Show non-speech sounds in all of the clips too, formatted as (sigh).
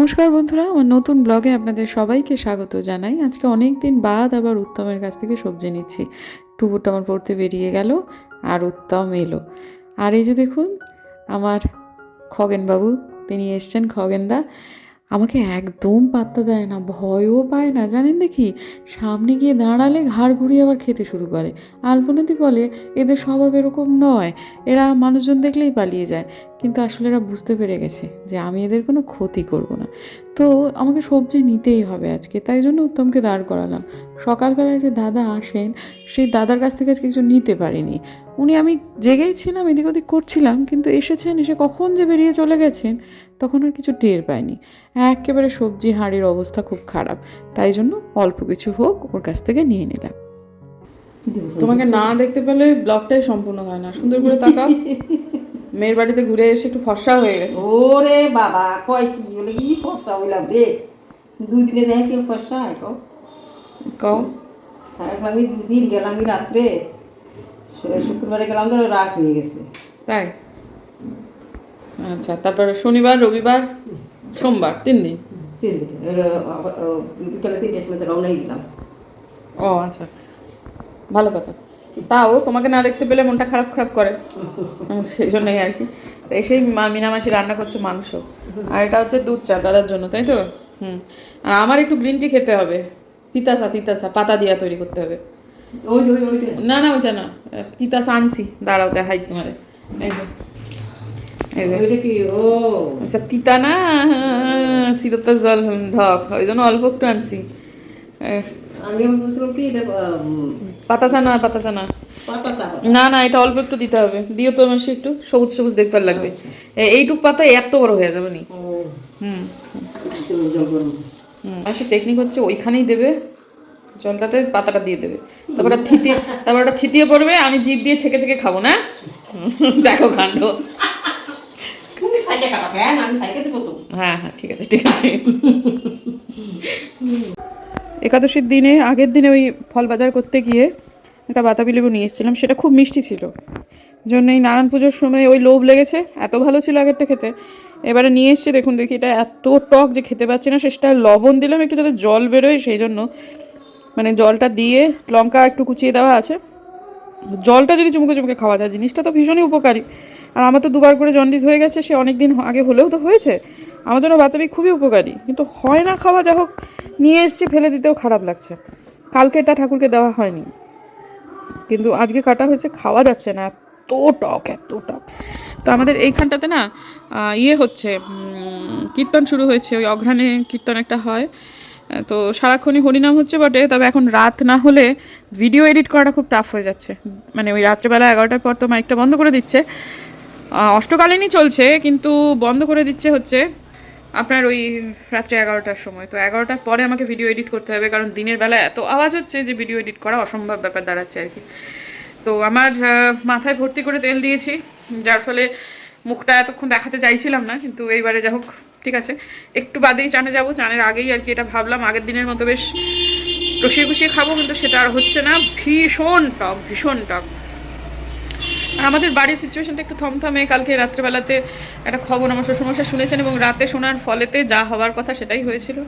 নমস্কার বন্ধুরা, আমার নতুন ব্লগে আপনাদের সবাইকে স্বাগত জানাই। আজকে অনেক দিন বাদ আবার উত্তমের কাছ থেকে সবজি নিচ্ছি। টুকুরটা আমার পড়তে বেরিয়ে গেল আর উত্তম এলো। আর এই যে দেখুন, আমার খগেনবাবু, তিনি এসছেন খগেনদা। আমাকে একদম পাত্তা দেয় না, ভয়ও পায় না। জানেন দেখি, সামনে গিয়ে দাঁড়ালে ঘাড় ঘুরিয়ে আবার খেতে শুরু করে। আলপনাদি বলে, এদের স্বভাব এরকম নয়। এরা মানুষজন দেখলেই পালিয়ে যায়। কিন্তু আসলে এরা বুঝতে পেরে গেছে যে আমি এদের কোনো ক্ষতি করব না। তো আমাকে সবজি নিতেই হবে আজকে তাই জন্য উত্তমকে দাঁড় করালাম। সকালবেলায় যে দাদা আসেন সেই দাদার কাছ থেকে আজকে কিছু নিতে পারিনি। উনি আমি জেগেই ছিলাম এদিক ওদিক করছিলাম কিন্তু এসেছেন এসে কখন যে বেরিয়ে চলে গেছেন তখন আর কিছু টের পাইনি। একেবারে সবজি হাঁড়ির অবস্থা খুব খারাপ তাই জন্য অল্প কিছু হোক ওর কাছ থেকে নিয়ে নিলাম। তোমাকে না দেখতে পেলে ব্লগটাই সম্পূর্ণ হয় না সুন্দর করে তাকাও। (laughs) মেয়ের বাড়িতে ঘুরে এসে একটু ফর্সা হয়ে গেছে। ওরে বাবা কয় কি বলে কি ফসা হইলাম রে? দুই দিনে দেখে কেউ ফসা হয়? কও। কও। আমি দুদিন গেলাম রাত্রে। শুক্রবারে গেলাম তো রাত হয়ে গেছে। তাই? আচ্ছা তারপরে শনিবার রবিবার সোমবার তিন দিন? তিন দিন। বিকালে তিনটের সময় তো রওনাই দিলাম। ও আচ্ছা। ভালো কথা। তাও তোমাকে না দেখতে পেলে মনটা খারাপ খারাপ করে। সেই জন্যই আর কি। এসেই মা- মিনামাসি রান্না করছে মাংস। আর এটা হচ্ছে দুধ চা দাদার জন্য তাই তো? হুম। আর আমার একটু গ্রিন টি খেতে হবে। তিতাসা তিতাসা পাতা দিয়া তৈরি করতে হবে। না? না ওইটা না। তিতাসা আনছি। দাঁড়াও দেখাই তোমারে তিতা না সিরতার জল ঢক ওই জন্য অল্প একটু আনছি। আমি বলছিলাম কি এটা পাতাসা না পাতাসা না এটা অল্প একটু দিতে হবে। দিও তো মাসে একটু সবুজ সবুজ দেখবার লাগবে। এইটুক পাতা এত বড় হয়ে যাবে নি। হুম। টেকনিক হচ্ছে ওইখানেই দেবে জলটাতে পাতাটা দিয়ে দেবে। তারপর থিতিয়ে তারপর ওটা থিতিয়ে পড়বে আমি জিভ দিয়ে ছেঁকে ছেঁকে খাব না? দেখো কাণ্ড। কাটা হ্যাঁ হ্যাঁ হ্যাঁ ঠিক আছে ঠিক আছে। একাদশীর দিনে, আগের দিনে ওই ফল বাজার করতে গিয়ে একটা বাতাবি লেবু নিয়ে এসেছিলাম, সেটা খুব মিষ্টি ছিল। জন্য এই নারায়ণ পুজোর সময় ওই লোভ লেগেছে, এত ভালো ছিল আগেরটা খেতে। এবারে নিয়ে এসছে, দেখুন দেখি, এটা এত টক যে খেতে পাচ্ছি না, সেটা লবণ দিলাম, একটু যাতে জল বেরোয় সেই জন্য মানে জলটা দিয়ে লঙ্কা একটু কুচিয়ে দেওয়া আছে। জলটা যদি চুমুকে চুমুকে খাওয়া যায়, জিনিসটা তো ভীষণই উপকারী। আর আমার তো দুবার করে জন্ডিস হয়ে গেছে, সে অনেক দিন আগে হলেও তো হয়েছে। আমার জন্য বাতাবি খুবই উপকারী। কিন্তু হয় না খাওয়া যা হোক, নিয়ে এসছি, ফেলে দিতেও খারাপ লাগছে। কালকে এটা ঠাকুরকে দেওয়া হয়নি। কিন্তু আজকে কাটা হয়েছে, খাওয়া যাচ্ছে না। এত টক এত টক। তো আমাদের এইখানটাতে না ইয়ে হচ্ছে কীর্তন শুরু হয়েছে। ওই অঘ্রাণে কীর্তন একটা হয়। তো সারাক্ষণই হরিনাম হচ্ছে বটে, তবে এখন রাত না হলে ভিডিও এডিট করাটা খুব টাফ হয়ে যাচ্ছে। মানে ওই রাত্রেবেলা এগারোটার পর তো মাইকটা বন্ধ করে দিচ্ছে। অষ্টকালীনই চলছে, কিন্তু বন্ধ করে দিচ্ছে হচ্ছে আপনার ওই রাত্রে এগারোটার সময়। তো এগারোটার পরে আমাকে ভিডিও এডিট করতে হবে, কারণ দিনের বেলা এত আওয়াজ হচ্ছে যে ভিডিও এডিট করা অসম্ভব ব্যাপার দাঁড়াচ্ছে আর কি। তো আমার মাথায় ভর্তি করে তেল দিয়েছি, যার ফলে মুখটা এতক্ষণ দেখাতে চাইছিলাম না, কিন্তু এইবারে যা হোক, ঠিক আছে। একটু বাদেই চানে যাব, চানের আগেই আর কি এটা ভাবলাম, আগের দিনের মতো বেশ রসিয়ে কুষিয়ে খাব, কিন্তু সেটা আর হচ্ছে না। ভীষণ টক ভীষণ টক। আর আমাদের বাড়ির সিচুয়েশনটা একটু থমথমে। কালকে রাত্রেবেলাতে একটা খবর আমার শ্বশুরমশাই শুনেছেন এবং রাতে শোনার ফলেতে যা হওয়ার কথা সেটাই হয়েছিল।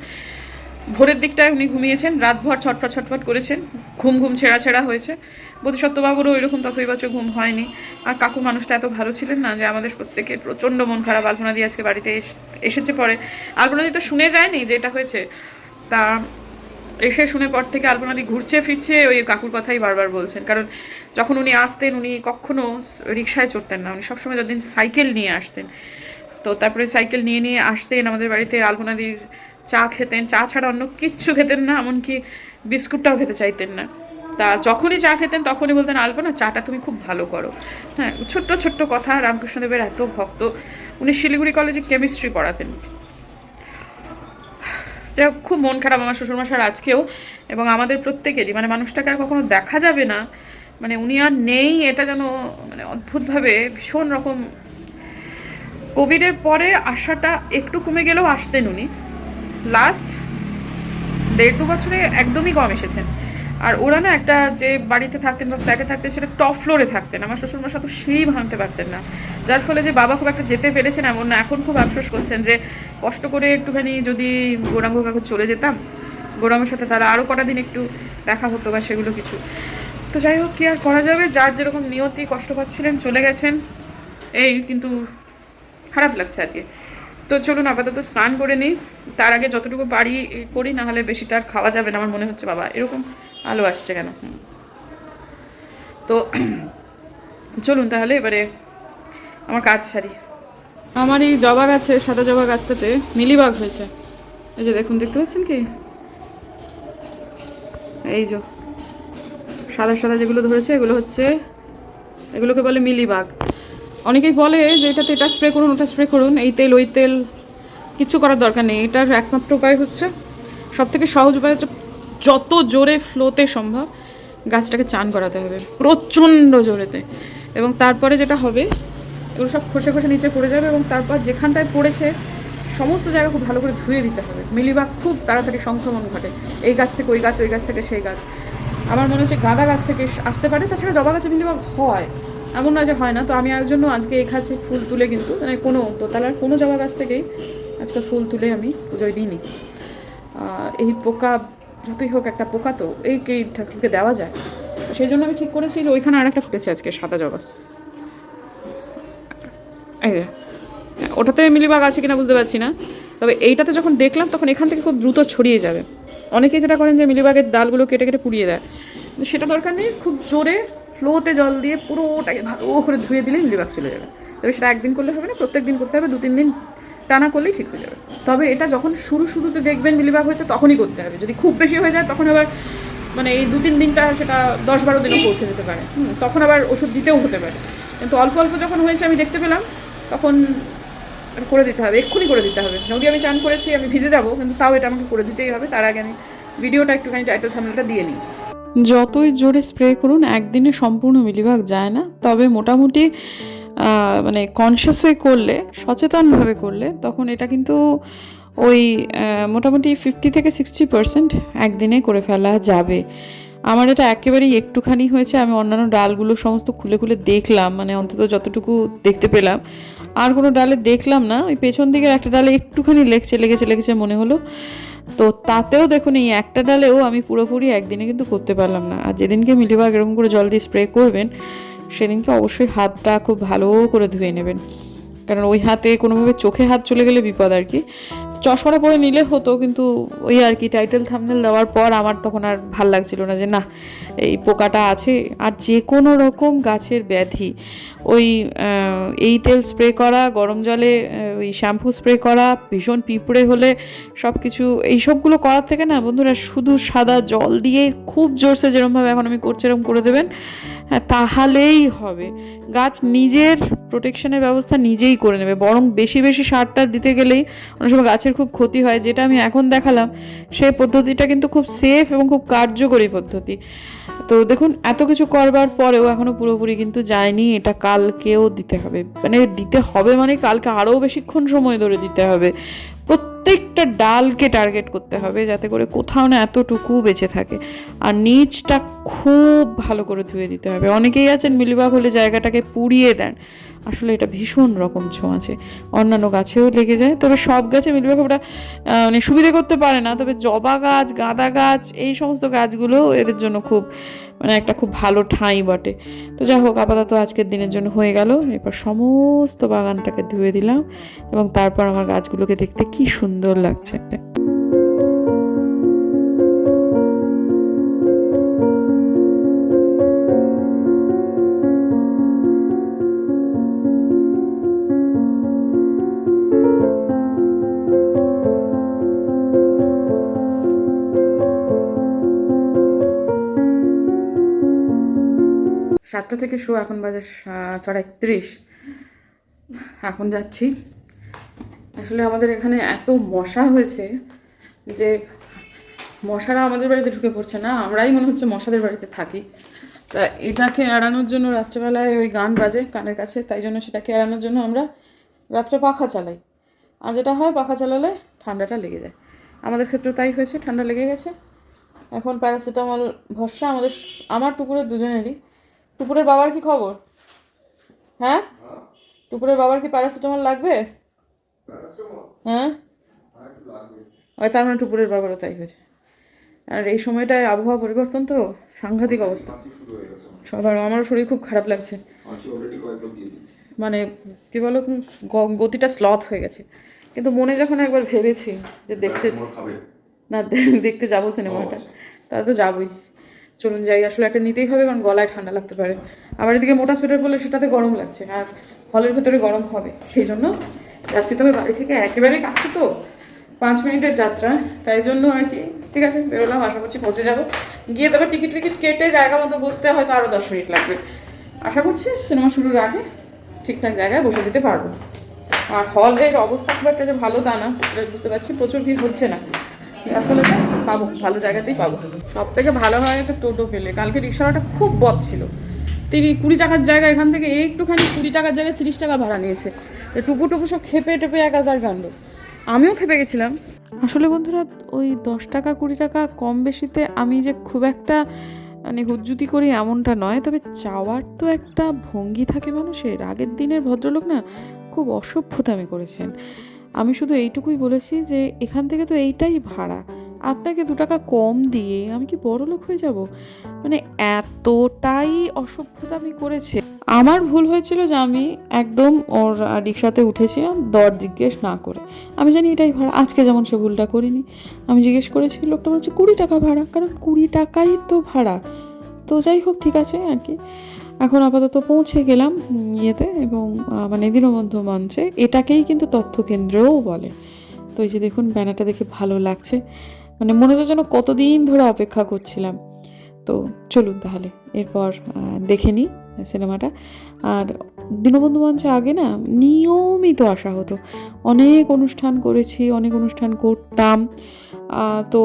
ভোরের দিকটায় উনি ঘুমিয়েছেন, রাতভর ছটফট ছটফট করেছেন, ঘুম ঘুম ছেঁড়া ছেঁড়া হয়েছে। বোধিসত্ত্ববাবুরও ওইরকম তথৈবাচক ঘুম হয়নি। আর কাকু মানুষটা এত ভালো ছিলেন না যে আমাদের প্রত্যেকের প্রচণ্ড মন খারাপ। আলপনা দিয়ে আজকে বাড়িতে এস- এসেছে পরে। আলপনাদি তো শুনে যায়নি যে এটা হয়েছে। তা এসে শুনে পর থেকে আলপনাদি ঘুরছে, ফিরছে, ওই কাকুর কথাই বারবার বলছেন। কারণ যখন উনি আসতেন, উনি কখনো রিকশায় চড়তেন না। উনি সবসময় যতদিন সাইকেল নিয়ে আসতেন। তো তারপরে সাইকেল নিয়ে নিয়ে আসতেন আমাদের বাড়িতে আলপনাদির চা খেতেন। চা ছাড়া অন্য কিচ্ছু খেতেন না, এমনকি বিস্কুটটাও খেতে চাইতেন না। তা যখনই চা খেতেন, তখনই বলতেন, আলপনা, চাটা তুমি খুব ভালো করো। হ্যাঁ ছোট্ট ছোট্ট কথা, রামকৃষ্ণদেবের এত ভক্ত। উনি শিলিগুড়ি কলেজে কেমিস্ট্রি পড়াতেন। যাই হোক, খুব মন খারাপ আমার শ্বশুরমশার আজকেও এবং আমাদের প্রত্যেকেরই। মানে মানুষটাকে আর কখনো দেখা যাবে না। মানে উনি আর নেই এটা যেন মানে অদ্ভুতভাবে ভীষণ রকম। কোভিডের পরে আসাটা একটু কমে গেলেও আসতেন উনি। লাস্ট দেড় দু বছরে একদমই কম এসেছেন। আর ওরা না একটা যে বাড়িতে থাকতেন বা ফ্ল্যাটে থাকতেন সেটা টপ ফ্লোরে থাকতেন। আমার শ্বশুরমশা তো সিঁড়ি ভাঙতে পারতেন না। যার ফলে যে বাবা খুব একটা যেতে পেরেছেন এমন না, এখন খুব আফসোস করছেন যে কষ্ট করে একটুখানি যদি গৌরাঙ্গ কাকু চলে যেতাম, গৌরাঙ্গের সাথে তারা আরও কটা দিন একটু দেখা হতো বা সেগুলো কিছু। তো যাই হোক, কী আর করা যাবে? যার যেরকম নিয়তি কষ্ট পাচ্ছিলেন, চলে গেছেন। এই কিন্তু খারাপ লাগছে আর কি। তো চলুন আপাতত স্নান করে নিই। তার আগে যতটুকু বাড়ি করি না হলে বেশিটা আর খাওয়া যাবে না, আমার মনে হচ্ছে বাবা। এরকম আলো আসছে কেন? তো চলুন তাহলে এবারে আমার কাজ সারি। আমার এই জবা গাছে সাদা জবা গাছটাতে মিলিবাগ হয়েছে। এই যে দেখুন, দেখতে পাচ্ছেন কি? এই যে সাদা সাদা যেগুলো ধরেছে, এগুলো হচ্ছে, এগুলোকে বলে মিলিবাগ। অনেকেই বলে যে এটাতে এটা স্প্রে করুন, ওটা স্প্রে করুন, এই তেল, ওই তেল, কিছু করার দরকার নেই। এটার একমাত্র উপায় হচ্ছে সব থেকে সহজ উপায় হচ্ছে যত জোরে ফ্লোতে সম্ভব গাছটাকে চান করাতে হবে, প্রচণ্ড জোরেতে। এবং তারপরে যেটা হবে, এগুলো সব খসে খসে নিচে পড়ে যাবে এবং তারপর যেখানটায় পড়েছে, সমস্ত জায়গা খুব ভালো করে ধুয়ে দিতে হবে। মিলিবাগ খুব তাড়াতাড়ি সংক্রমণ ঘটে। এই গাছ থেকে ওই গাছ ওই গাছ থেকে সেই গাছ। আমার মনে হচ্ছে গাঁদা গাছ থেকে আসতে পারে, তাছাড়া জবা গাছে মিলিবাগ হয়। এমন না যে হয় না, তো আমি আর জন্য আজকে এই গাছে ফুল তুলে কিন্তু মানে কোনো দোতলার কোনো জবা গাছ থেকেই আজকে ফুল তুলে আমি পুজোয় দিইনি। এই পোকা যতই হোক একটা পোকা তো এই কে ঠাকুরকে দেওয়া যায়। সেই জন্য আমি ঠিক করেছি যে ওইখানে আর একটা ফুটেছে আজকে, সাদা জবা। এই ওটাতে মিলিবাগ আছে কিনা বুঝতে পারছি না। তবে এইটাতে যখন দেখলাম, তখন এখান থেকে খুব দ্রুত ছড়িয়ে যাবে। অনেকেই যেটা করেন যে মিলিবাগের ডালগুলো কেটে কেটে পুড়িয়ে দেয়। সেটা দরকার নেই, খুব জোরে ফ্লোতে জল দিয়ে পুরোটাকে ভালো করে ধুয়ে দিলে মিলিবাগ চলে যাবে। তবে সেটা একদিন করলে হবে না প্রত্যেক দিন করতে হবে দু তিন দিন টানা করলেই ঠিক হয়ে যাবে। তবে এটা যখন শুরু শুরুতে দেখবেন মিলিবাগ হয়েছে, তখনই করতে হবে। যদি খুব বেশি হয়ে যায়, তখন আবার মানে এই দু তিন দিনটা সেটা দশ বারো দিনও পৌঁছে যেতে পারে। তখন আবার ওষুধ দিতেও হতে পারে। কিন্তু অল্প অল্প যখন হয়েছে, আমি দেখতে পেলাম, তখন করে দিতে হবে, এক্ষুনি করে দিতে হবে। যদি আমি চান করেছি, আমি ভিজে যাব, কিন্তু তাও এটা আমাকে করে দিতেই হবে। তার আগে আমি ভিডিওটা একটুখানি টাইটেল থামলেটা দিয়ে নিই। যতই জোরে স্প্রে করুন, একদিনে সম্পূর্ণ মিলিবাগ যায় না। তবে মোটামুটি মানে কনসিয়াস হয়ে করলে, সচেতনভাবে করলে, তখন এটা কিন্তু ওই মোটামুটি ফিফটি থেকে সিক্সটি পার্সেন্ট একদিনে করে ফেলা যাবে। আমার এটা একেবারেই একটুখানি হয়েছে, আমি অন্যান্য ডালগুলো সমস্ত খুলে খুলে দেখলাম মানে অন্তত যতটুকু দেখতে পেলাম। আর কোনো ডালে দেখলাম না, ওই পেছন দিকের একটা ডালে একটুখানি লেগছে, লেগেছে লেগেছে মনে হলো। তো তাতেও দেখুন, এই একটা ডালেও আমি পুরোপুরি একদিনে কিন্তু করতে পারলাম না। আর যেদিনকে মিলিবাগ এরকম করে জল দিয়ে স্প্রে করবেন সেদিনকে অবশ্যই হাতটা খুব ভালো করে ধুয়ে নেবেন। কারণ ওই হাতে কোনোভাবে চোখে হাত চলে গেলে বিপদ আর কি। চশমাটা পরে নিলে হতো, কিন্তু ওই আর কি টাইটেল থামনেল দেওয়ার পর আমার তখন আর ভালো লাগছিল না যে, না, এই পোকাটা আছে। আর যে কোনো রকম গাছের ব্যাধি ওই এই তেল স্প্রে করা, গরম জলে ওই শ্যাম্পু স্প্রে করা, ভীষণ পিঁপড়ে হলে সব কিছু এইসবগুলো করার থেকে না বন্ধুরা শুধু সাদা জল দিয়ে খুব জোরসে যেরকমভাবে এখন আমি করছি এরকম করে দেবেন হ্যাঁ তাহলেই হবে। গাছ নিজের প্রোটেকশনের ব্যবস্থা নিজেই করে নেবে। বরং বেশি বেশি সারটা দিতে গেলেই অনেক সময় গাছের খুব ক্ষতি হয়। যেটা আমি এখন দেখালাম সেই পদ্ধতিটা কিন্তু খুব সেফ এবং খুব কার্যকরী পদ্ধতি। তো দেখুন, এত কিছু করবার পরেও এখনও পুরোপুরি কিন্তু যায়নি, এটা কালকেও দিতে হবে। মানে দিতে হবে মানে কালকে আরও বেশিক্ষণ সময় ধরে দিতে হবে। প্রত্যেকটা ডালকে টার্গেট করতে হবে যাতে করে কোথাও না এতটুকু বেঁচে থাকে। আর নিচটা খুব ভালো করে ধুয়ে দিতে হবে। অনেকেই আছেন মিলিবাগ হলে জায়গাটাকে পুড়িয়ে দেন। আসলে এটা ভীষণ রকম ছোঁয়াচে। অন্যান্য গাছেও লেগে যায়। তবে সব গাছে মিলিবাগ ওটা মানে সুবিধে করতে পারে না। তবে জবা গাছ, গাঁদা গাছ, এই সমস্ত গাছগুলো এদের জন্য খুব মানে একটা খুব ভালো ঠাঁই বটে। তো যাই হোক, আপাতত আজকের দিনের জন্য হয়ে গেল। এরপর সমস্ত বাগানটাকে ধুয়ে দিলাম এবং তারপর আমার গাছগুলোকে দেখতে কি সুন্দর লাগছে। সাতটা থেকে শো এখন বাজে ছটা একত্রিশ। এখন যাচ্ছি। আসলে আমাদের এখানে এত মশা হয়েছে যে মশারা আমাদের বাড়িতে ঢুকে পড়ছে না, আমরাই মনে হচ্ছে মশাদের বাড়িতে থাকি। তা এটাকে এড়ানোর জন্য রাত্রেবেলায় ওই গান বাজে কানের কাছে, তাই জন্য সেটাকে এড়ানোর জন্য আমরা রাত্রে পাখা চালাই। আর যেটা হয়, পাখা চালালে ঠান্ডাটা লেগে যায়। আমাদের ক্ষেত্রে তাই হয়েছে, ঠান্ডা লেগে গেছে। এখন প্যারাসিটামল ভরসা আমাদের, আমার টুকুরের দুজনেরই। টুকুরের বাবার কি খবর? হ্যাঁ? টুকুরের বাবার কি প্যারাসিটামল লাগবে? হ্যাঁ? ওই তার মানে টুকুরের বাবারও তাই হয়েছে। আর এই সময়টায় আবহাওয়া পরিবর্তন তো সাংঘাতিক অবস্থা। সবার আমারও শরীর খুব খারাপ লাগছে। মানে কি বলো গতিটা স্লথ হয়ে গেছে। কিন্তু মনে যখন একবার ভেবেছি যে দেখতে না (laughs) দেখতে যাব সিনেমাটা তাহলে তো যাবোই। চলুন যাই আসলে একটা নিতেই হবে কারণ গলায় ঠান্ডা লাগতে পারে। আবার এদিকে মোটা সোয়েটার পরলে সেটাতে গরম লাগছে আর হলের ভেতরে গরম হবে সেই জন্য যাচ্ছি তবে বাড়ি থেকে একেবারে কাছে তো পাঁচ মিনিটের যাত্রা, তাই জন্য আর কি। ঠিক আছে, বেরোলাম, আশা করছি পৌঁছে যাব। গিয়ে তবে টিকিট টিকিট কেটে জায়গা মতো বসতে হয়তো আরও দশ মিনিট লাগবে। আশা করছি সিনেমা শুরুর আগে ঠিকঠাক জায়গায় বসে দিতে পারব। আর হলের অবস্থা খুব একটা যে ভালো তা না বুঝতে পারছি, প্রচুর ভিড় হচ্ছে না। যার ফলে পাবো, ভালো জায়গাতেই পাবো। সব থেকে ভালো হয় একটা টোটো পেলে। কালকে রিক্সাওয়ালাটা খুব বদ ছিল। তিনি কুড়ি টাকার জায়গা, এখান থেকে একটুখানি কুড়ি টাকার জায়গায় তিরিশ টাকা ভাড়া নিয়েছে। টুকু টুকু সব খেপে টেপে এক হাজার কাণ্ড। আমিও খেপে গেছিলাম। আসলে বন্ধুরা, ওই দশ টাকা, কুড়ি টাকা কম বেশিতে আমি যে খুব একটা মানে হুজ্জুতি করি এমনটা নয়, তবে চাওয়ার তো একটা ভঙ্গি থাকে মানুষের। আগের দিনের ভদ্রলোক না, খুব অসভ্যতামি করেছেন। আমি শুধু এইটুকুই বলেছি যে, এখান থেকে তো এইটাই ভাড়া। আপনাকে দু টাকা কম দিয়ে আমি কি বড় লোক হয়ে যাব? মানে এতটাই অসভ্যতা আমি করেছে। আমার ভুল হয়েছিল যে আমি একদম ওর রিক্সাতে উঠেছিলাম, দর জিজ্ঞেস না করে। আমি জানি এটাই ভাড়া। আজকে যেমন সে ভুলটা করিনি। আমি জিজ্ঞেস করেছি, লোকটা বলছে, কুড়ি টাকা ভাড়া? কারণ কুড়ি টাকাই তো ভাড়া। তো যাই হোক, ঠিক আছে আর কি। এখন আপাতত পৌঁছে গেলাম ইয়েতে এবং মানে দীনবন্ধু মঞ্চে। এটাকেই কিন্তু তথ্য কেন্দ্রও বলে। তো এই যে দেখুন, ব্যানারটা দেখে ভালো লাগছে। মানে মনে হচ্ছে যেন কতদিন ধরে অপেক্ষা করছিলাম। তো চলুন তাহলে, এরপর দেখে নিই সিনেমাটা। আর দীনবন্ধু মঞ্চে আগে না নিয়মিত আসা হতো। অনেক অনুষ্ঠান করেছি, অনেক অনুষ্ঠান করতাম। তো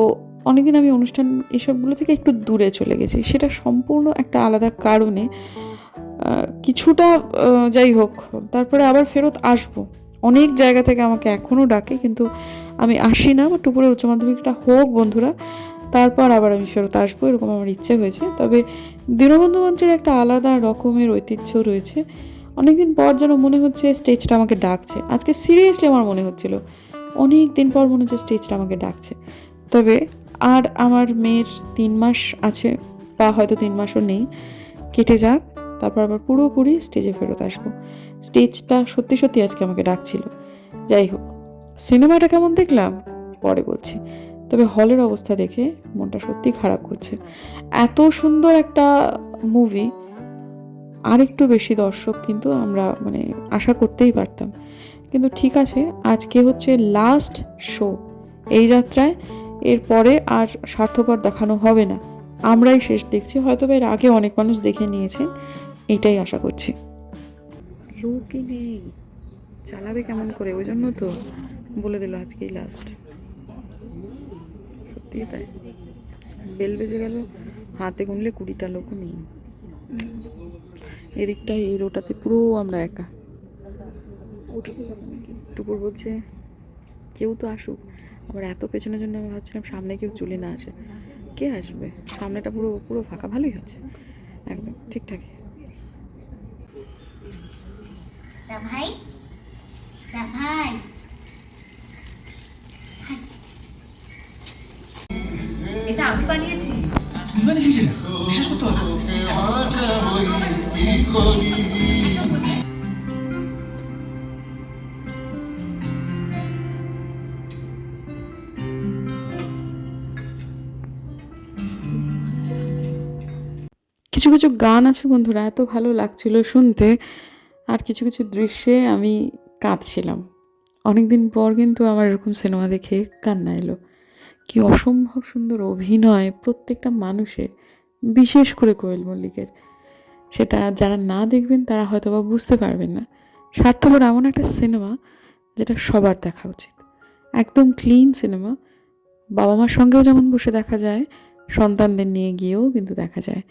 অনেকদিন আমি অনুষ্ঠান এসবগুলো থেকে একটু দূরে চলে গেছি। সেটা সম্পূর্ণ একটা আলাদা কারণে কিছুটা যাই হোক, তারপরে আবার ফেরত আসব। অনেক জায়গা থেকে আমাকে এখনও ডাকে, কিন্তু আমি আসি না। আমার টুপুরের উচ্চ মাধ্যমিকটা হোক বন্ধুরা, তারপর আবার আমি ফেরত আসব, এরকম আমার ইচ্ছে হয়েছে। তবে দীনবন্ধু মঞ্চের একটা আলাদা রকমের ঐতিহ্য রয়েছে। অনেকদিন পর যেন মনে হচ্ছে স্টেজটা আমাকে ডাকছে। আজকে সিরিয়াসলি আমার মনে হচ্ছিল। অনেক দিন পর মনে হচ্ছে স্টেজটা আমাকে ডাকছে। তবে আর আমার মেয়ের তিন মাস আছে, বা হয়তো তিন মাসও নেই। কেটে যাক, তারপর আবার পুরোপুরি স্টেজে ফেরত আসব। স্টেজটা সত্যি সত্যি আজকে আমাকে ডাকছিল। যাই হোক, সিনেমাটা কেমন দেখলাম? পরে বলছি। তবে হলের অবস্থা দেখে মনটা সত্যি খারাপ করছে। এত সুন্দর একটা মুভি আরেকটু বেশি দর্শক কিন্তু আমরা মানে আশা করতেই পারতাম। কিন্তু ঠিক আছে, আজকে হচ্ছে লাস্ট শো এই যাত্রায় এরপরে আর স্বার্থপর দেখানো হবে না। আমরাই শেষ দেখছি। হয়তো এর আগে অনেক মানুষ দেখে নিয়েছেন, এটাই আশা করছি। লোকই নেই। চালাবে কেমন করে? ওই জন্য তো বলে দিল আজকেই লাস্ট সত্যি তাই। বেল বেজে গেল, হাতে গুনলে কুড়িটা লোকও নেই। এদিকটায়, এই রোটাতে পুরো আমরা একা। টুকুর বলছে কেউ তো আসুক। আবার এত পেছনের জন্য আমি ভাবছিলাম সামনে কেউ চলে না আসে। কে আসবে? সামনেটা পুরো পুরো ফাঁকা, ভালোই হচ্ছে। একদম ঠিকঠাক দা ভাই দা ভাই এটা আমি বানিয়েছি বানিয়েছিস এটা বিশ্বাস করতে হবে কিছু কিছু গান আছে বন্ধুরা এত ভালো লাগছিল শুনতে। আর কিছু কিছু দৃশ্যে আমি কাঁদছিলাম। অনেকদিন পর কিন্তু আমার এরকম সিনেমা দেখে কান্না এলো। কি অসম্ভব সুন্দর অভিনয় প্রত্যেকটা মানুষের, বিশেষ করে কোয়েল মল্লিকের। সেটা যারা না দেখবেন তারা হয়তো বা বুঝতে পারবেন না। স্বার্থপর এমন একটা সিনেমা যেটা সবার দেখা উচিত। একদম ক্লিন সিনেমা। বাবা মার সঙ্গেও যেমন বসে দেখা যায়, সন্তানদের নিয়ে গিয়েও কিন্তু দেখা যায়।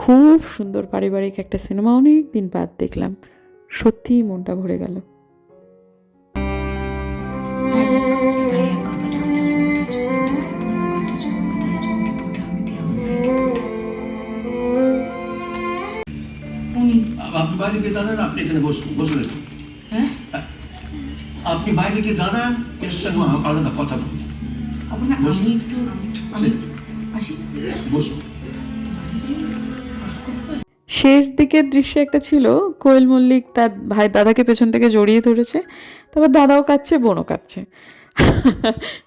খুব সুন্দর পারিবারিক একটা সিনেমা অনেক দিন বাদ দেখলাম। সত্যিই মনটা ভরে গেল। আপনি বাইরে গিয়ে দাঁড়ান আপনি এখানে বসুন বসুন আপনি বাইরে গিয়ে দাঁড়ান এর সঙ্গে আলাদা কথা বলুন বসুন। শেষ দিকের দৃশ্য একটা ছিল। কোয়েল মল্লিক তার ভাই দাদাকে পেছন থেকে জড়িয়ে ধরেছে। তারপর দাদাও কাঁদছে, বোনও কাঁদছে।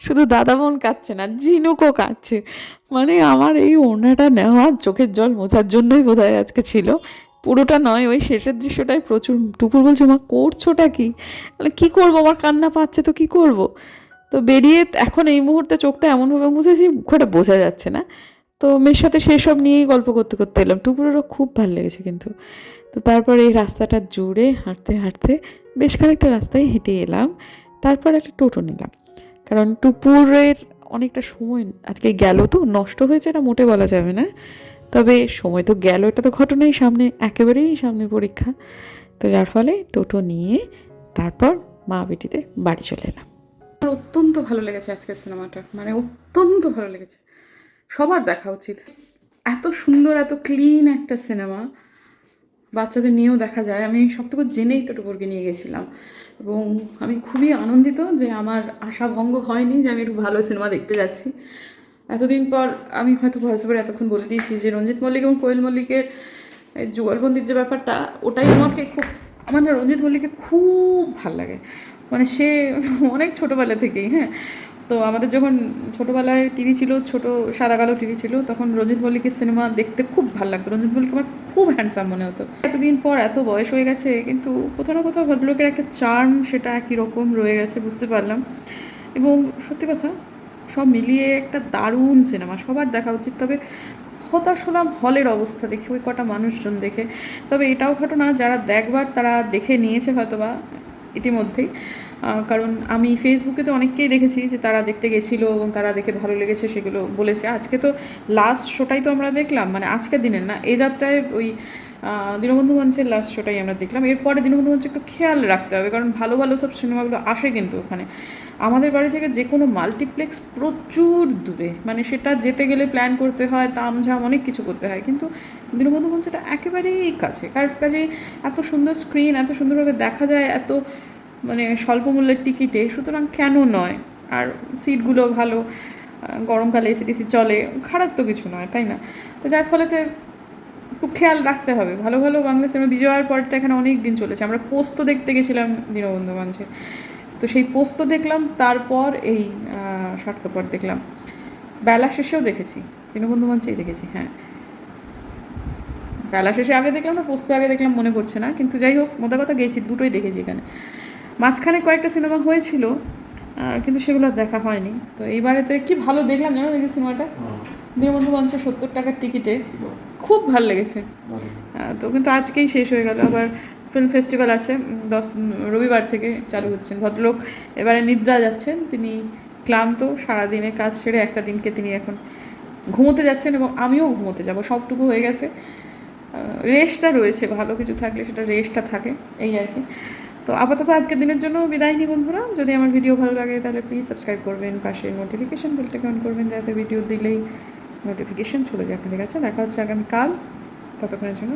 শুধু দাদা বোন কাঁদছে না ঝিনুকও কাঁদছে। মানে আমার এই ওড়নাটা নেওয়া চোখের জল মোছার জন্যই বোধহয় আজকে ছিল। পুরোটা নয়, ওই শেষের দৃশ্যটাই প্রচুর টুকুর বলছে, মা, করছোটা কি? মানে কী করব? আমার কান্না পাচ্ছে, তো কী করব? তো বেরিয়ে এখন এই মুহূর্তে চোখটা এমনভাবে মুছেছি, মুখটা বোঝা যাচ্ছে না। তো মেয়ের সাথে সেসব নিয়েই গল্প করতে করতে এলাম। টুপুরেরও খুব ভালো লেগেছে কিন্তু। তো তারপর এই রাস্তাটা জুড়ে হাঁটতে হাঁটতে বেশ খানিকটা রাস্তায় হেঁটে এলাম। তারপর একটা টোটো নিলাম। কারণ টুপুরের অনেকটা সময় আজকে গেল তো, নষ্ট হয়েছে এটা মোটে বলা যাবে না। তবে সময় তো গেল, এটা তো ঘটনাই সামনে, একেবারেই সামনে পরীক্ষা। তো যার ফলে টোটো নিয়ে তারপর মা বেটিতে বাড়ি চলে এলাম। আমার অত্যন্ত ভালো লেগেছে আজকের সিনেমাটা। মানে অত্যন্ত ভালো লেগেছে। সবার দেখা উচিত। এত সুন্দর, এত ক্লিন একটা সিনেমা বাচ্চাদের নিয়েও দেখা যায়। আমি সবটুকু জেনেই তো টুকুরকে নিয়ে গেছিলাম। এবং আমি খুবই আনন্দিত যে আমার আশা ভঙ্গ হয়নি যে আমি একটু ভালো সিনেমা দেখতে যাচ্ছি। এতদিন পর আমি হয়তো ভয়েস ওভার এতক্ষণ বলে দিয়েছি যে রঞ্জিত মল্লিক এবং কোয়েল মল্লিকের যুগলবন্দির যে ব্যাপারটা, ওটাই আমাকে খুব, আমার না রঞ্জিত মল্লিককে খুব ভালো লাগে। মানে সে অনেক ছোটোবেলা থেকেই হ্যাঁ। তো আমাদের যখন ছোটোবেলায় টিভি ছিল ছোট সাদা কালো টিভি ছিল তখন রঞ্জিত মল্লিকের সিনেমা দেখতে খুব ভালো লাগতো। রঞ্জিত মল্লিক আমার খুব হ্যান্ডসাম মনে হতো। এতদিন পর এত বয়স হয়ে গেছে কিন্তু কোথাও না কোথাও ভদ্রলোকের একটা চার্ম সেটা একই রকম রয়ে গেছে বুঝতে পারলাম। এবং সত্যি কথা সব মিলিয়ে একটা দারুণ সিনেমা সবার দেখা উচিত। তবে হতাশ হলাম হলের অবস্থা দেখে ওই কটা মানুষজন দেখে। তবে এটাও ঘটনা যারা দেখবার তারা দেখে নিয়েছে হয়তোবা ইতিমধ্যেই। আহ, কারণ আমি ফেসবুকে তো অনেককেই দেখেছি যে তারা দেখতে গেছিল এবং তারা দেখে ভালো লেগেছে সেগুলো বলেছে। আজকে তো লাস্ট শোটাই তো আমরা দেখলাম মানে আজকের দিনের না এ যাত্রায় ওই দীনবন্ধু মঞ্চের লাস্ট শোটাই আমরা দেখলাম। এরপরে দীনবন্ধু মঞ্চ একটু খেয়াল রাখতে হবে, কারণ ভালো ভালো সব সিনেমাগুলো আসে কিন্তু ওখানে। আমাদের বাড়ি থেকে যে কোনো মাল্টিপ্লেক্স প্রচুর দূরে মানে সেটা যেতে গেলে প্ল্যান করতে হয়, তামঝাম অনেক কিছু করতে হয়, কিন্তু দীনবন্ধু মঞ্চটা একেবারেই কাছে। কার কাজে এত সুন্দর স্ক্রিন এত সুন্দরভাবে দেখা যায়, এত মানে স্বল্প মূল্যের টিকিটে সুতরাং কেন নয়? আর সিটগুলো ভালো গরমকালে এসি টিসি চলে, খারাপ তো কিছু নয়, তাই না? তো যার ফলেতে একটু খেয়াল রাখতে হবে। ভালো ভালো বাংলা সিনেমা বিজয়ের পরটা এখানে অনেক দিন চলেছে। আমরা পোস্ত দেখতে গেছিলাম দীনবন্ধু মঞ্চে তো সেই পোস্ত দেখলাম, তারপর এই স্বার্থপর দেখলাম। বেলা শেষেও দেখেছি। দীনবন্ধু মঞ্চেই দেখেছি হ্যাঁ। বেলা শেষে আগে দেখলাম না, পোস্ত আগে দেখলাম, মনে পড়ছে না। কিন্তু যাই হোক, মোটা কথা গেছি দুটোই দেখেছি এখানে। মাঝখানে কয়েকটা সিনেমা হয়েছিল কিন্তু সেগুলো দেখা হয়নি। তো এইবারেতে কি ভালো দেখলাম জানো দেখি সিনেমাটা? দীনবন্ধু মঞ্চে সত্তর টাকার টিকিটে খুব ভালো লেগেছে। তো কিন্তু আজকেই শেষ হয়ে গেল। আবার ফিল্ম ফেস্টিভ্যাল আছে দশ রবিবার থেকে চালু হচ্ছেন ভদ্রলোক এবারে নিদ্রা যাচ্ছেন। তিনি ক্লান্ত সারাদিনে কাজ ছেড়ে একটা দিনকে তিনি এখন ঘুমোতে যাচ্ছেন এবং আমিও ঘুমোতে যাব। সবটুকু হয়ে গেছে। রেস্টটা রয়েছে। ভালো কিছু থাকলে সেটা রেস্টটা থাকে। এই আর কি। তো আপাতত আজকের দিনের জন্য বিদায় নিই বন্ধুরা। যদি আমার ভিডিও ভালো লাগে, তাহলে প্লিজ সাবস্ক্রাইব করবেন, পাশে নোটিফিকেশন বেলটাকে অন করবেন, যাতে ভিডিও দিলেই নোটিফিকেশন চলে যায়। আপনাদের কাছে দেখা হচ্ছে আগামীকাল। ততক্ষণের জন্য